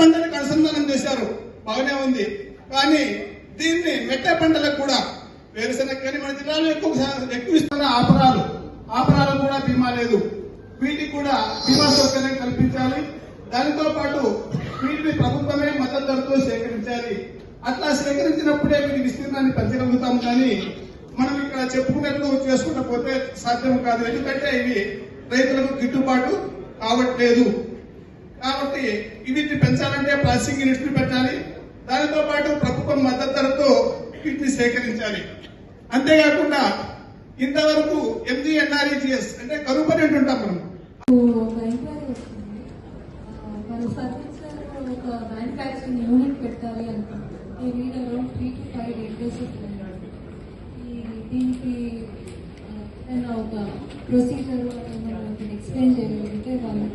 పంటలకు అనుసంధానం చేశారు. బాగానే ఉంది. కానీ దీన్ని మెట్ట పంటలకు కూడా వేరుశనగ కానీ మన జిల్లాలో ఎక్కువ ఎక్కువ ఇస్తున్న ఆపరాలు ఆపరాలు కూడా బీమా లేదు. వీటికి కూడా బీమా సౌకర్యం కల్పించాలి. దానితో పాటు వీటిని ప్రభుత్వమే మద్దతు ధరతో సేకరించాలి. అట్లా సేకరించినప్పుడే వీటి విస్తీర్ణాన్ని పెంచగలుగుతాం కానీ మనం ఇక్కడ చెప్పుకున్నట్లు చేసుకుంటూ పోతే సాధ్యం కాదు. ఎందుకంటే ఇవి రైతులకు గిట్టుబాటు కావట్లేదు. కాబట్టి వీటిని పెంచాలంటే ప్రాసెసింగ్ యూనిట్స్ పెట్టాలి. దానితో పాటు ప్రభుత్వం మద్దతు ధరతో వీటిని సేకరించాలి. అంతేకాకుండా ఇంతవరకు ఎంజీఎన్ఆర్ఈజిఎస్ అంటే కరువు పని అంటుంటాం మనం. ఒక వస్తుంది. ఆ, మన సర్వీస్ ఒక మ్యానుఫ్యాక్చరింగ్ యూనిట్ పెట్టాలి అనుకుంటున్నాం ఈ read around three two five datasets ఈ దీనికి ఏదైనా ఒక ప్రొసీజర్ ఎక్స్ప్లెయిన్ చేయగలిగితే వాళ్ళకి